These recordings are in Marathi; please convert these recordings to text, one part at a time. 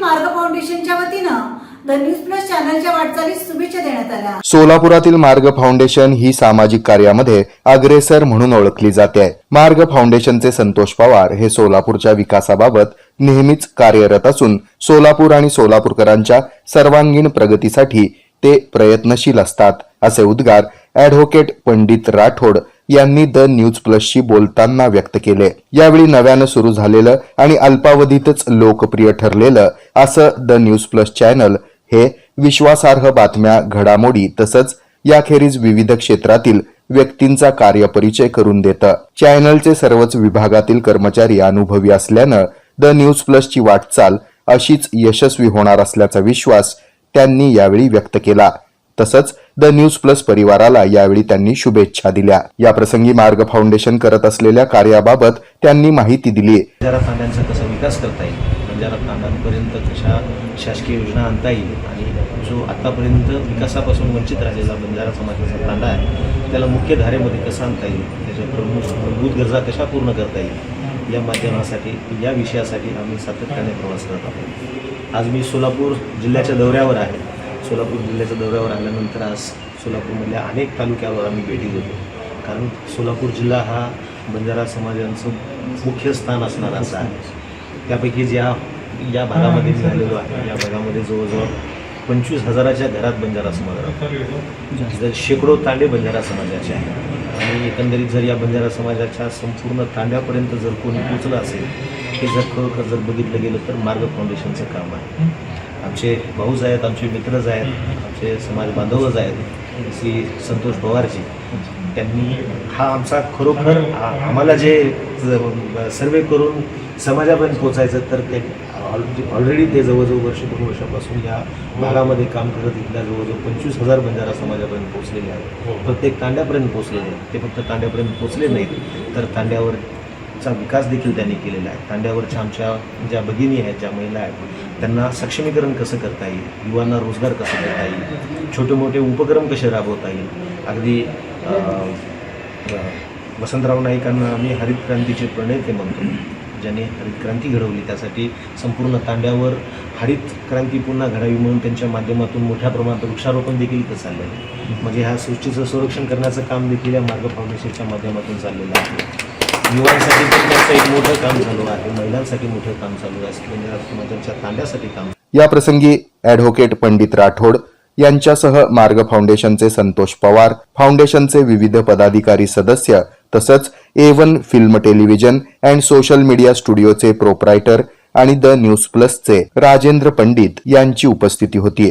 मार्ग फाउंडेशनच्या वतीनं द न्यूज प्लस चॅनलच्या वाटचालीस शुभेच्छा देण्यात आल्या. सोलापुरातील मार्ग फाउंडेशन ही सामाजिक कार्यामध्ये अग्रेसर म्हणून ओळखली जाते. मार्ग फाउंडेशनचे संतोष पवार हे सोलापूरच्या विकासाबाबत नेहमीच कार्यरत असून सोलापूर आणि सोलापूरकरांच्या सर्वांगीण प्रगतीसाठी ते प्रयत्नशील असतात असे उद्गार ॲडव्होकेट पंडित राठोड यांनी द न्यूज प्लसशी बोलताना व्यक्त केले. यावेळी नव्यानं सुरू झालेलं आणि अल्पावधीतच लोकप्रिय ठरलेलं असं द न्यूज प्लस चॅनल हे विश्वासार्ह बातम्या घडामोडी तसंच याखेरीज विविध क्षेत्रातील व्यक्तींचा कार्यपरिचय करून देतं. चॅनलचे सर्वच विभागातील कर्मचारी अनुभवी असल्यानं द न्यूज प्लसची वाटचाल अशीच यशस्वी होणार असल्याचा विश्वास त्यांनी यावेळी व्यक्त केला. तसंच द न्यूज प्लस परिवाराला यावेळी त्यांनी शुभेच्छा दिल्या. या प्रसंगी मार्ग फाउंडेशन करत असलेल्या कार्याबाबत त्यांनी माहिती दिली. बंजारा कसा विकास करता येईल? म्हणजे बंजारा तांड्यांपर्यंत कशा शासकीय योजना आणता येईल? आणि जो आतापर्यंत विकासापासून वंचित राहिलेला बंजारा समाजाचा तांडा आहे त्याला मुख्य धारेमध्ये कसा आणता येईल? त्याच्या प्रमुख मूलभूत गरजा कशा पूर्ण करता येईल? या माध्यमासाठी या विषयासाठी आम्ही सातत्याने प्रवास करत आहोत. आज मी सोलापूर जिल्ह्याच्या दौऱ्यावर आहे. सोलापूर जिल्ह्याच्या दौऱ्यावर आल्यानंतर आज सोलापूरमधल्या अनेक तालुक्यावर आम्ही भेटी देतो कारण सोलापूर जिल्हा हा बंजारा समाजांचं मुख्य स्थान असणारा असा आहे. त्यापैकी ज्या या भागामध्ये झालेलो आहे या भागामध्ये जवळजवळ पंचवीस हजाराच्या घरात बंजारा समाज राहतो. जर शेकडो तांडे बंजारा समाजाचे आहेत. आणि एकंदरीत जर या बंजारा समाजाच्या संपूर्ण तांड्यापर्यंत जर कोणी पोचलं असेल हे जर खरोखर जर बघितलं गेलं तर मार्ग फाउंडेशनचं काम आहे. आमचे भाऊच आहेत आमचे मित्रच आहेत आमचे समाज बांधवच आहेत श्री संतोष पवारजी. त्यांनी हा आमचा खरोखर आम्हाला जे सर्वे करून समाजापर्यंत पोचायचं तर ते ऑलरेडी ऑलरेडी ते जवळजवळ वर्ष दोन वर्षापासून या भागामध्ये काम करत इथल्या जवळजवळ पंचवीस हजार बंजारा समाजापर्यंत पोहोचलेले आहेत. प्रत्येक तांड्यापर्यंत पोहोचलेले आहेत. ते फक्त तांड्यापर्यंत पोहोचले नाहीत तर चा विकास देखील त्यांनी केलेला आहे. तांड्यावरच्या आमच्या ज्या भगिनी आहेत ज्या महिला आहेत त्यांना सक्षमीकरण कसं करता येईल? युवांना रोजगार कसा करता येईल? छोटे मोठे उपक्रम कसे राबवता येईल? अगदी वसंतराव नाईकांना आम्ही हरित क्रांतीचे प्रणेते म्हणतो. ज्यांनी हरित क्रांती घडवली त्यासाठी संपूर्ण तांड्यावर हरित क्रांती पुन्हा घडावी म्हणून त्यांच्या माध्यमातून मोठ्या प्रमाणात वृक्षारोपण देखील इथं चाललेलं आहे. म्हणजे ह्या सृष्टीचं संरक्षण करण्याचं काम देखील या मार्ग फाउंडेशनच्या माध्यमातून चाललेलं आहे. युवांसाठी पण त्यांचं एक मोठं काम चालू आहे. महिलांसाठी मोठं काम चालू आहे. बंजारा समाजाच्या तांड्यासाठी काम या प्रसंगी ॲडव्होकेट पंडित राठोड यांच्यासह मार्ग फाउंडेशनचे संतोष पवार फाउंडेशनचे विविध पदाधिकारी सदस्य तसंच A one film television and social media स्टुडिओचे proprietor आणि द न्यूज प्लसचे राजेंद्र पंडित यांची उपस्थिती होती.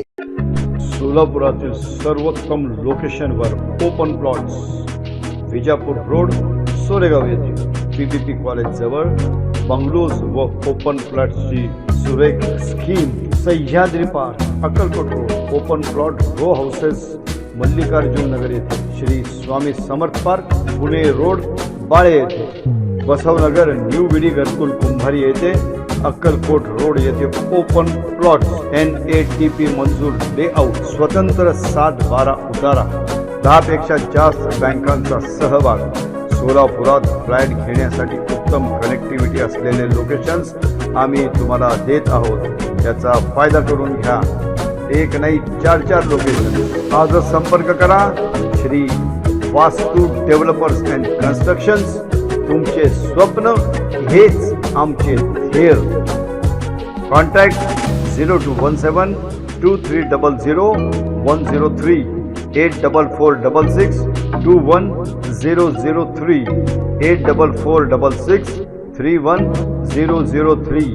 सोलापुरातील सर्वोत्तम लोकेशनवर open plots Vijapur road Soregaon येथे. पीपीपी कॉलेज जवळ बंगलोज व ओपन प्लॉट्सची सुरेख scheme, Sahyadri park, Akkalkot road, open plot, row houses, Mallikarjun Nagar येथे, श्री स्वामी समर्थ पार्क, पुणे रोड, बाळे येथे बसवनगर न्यू विडी घरकुल, कुंभारी येथे, अक्कलकोट रोड येथे open plot N A T P मंजूर लेआउट स्वतंत्र सात बारा उतारा, दहा पेक्षा जास्त बँकांचा सहभाग. सोलापुरात फ्लॅट घेण्यासाठी उत्तम कनेक्टिव्हिटी असलेले लोकेशन्स आम्ही तुम्हाला देत आहोत. याचा फायदा करून घ्या. एक नाही चार चार लोकेशन आजच संपर्क करा. श्री वास्तू डेव्हलपर्स अँड कन्स्ट्रक्शन्स तुमचे स्वप्न हेच आमचे ध्येय. Contact zero two one seven two three double zero one zero three eight double four double six two one zero zero three eight double four double six three one zero zero three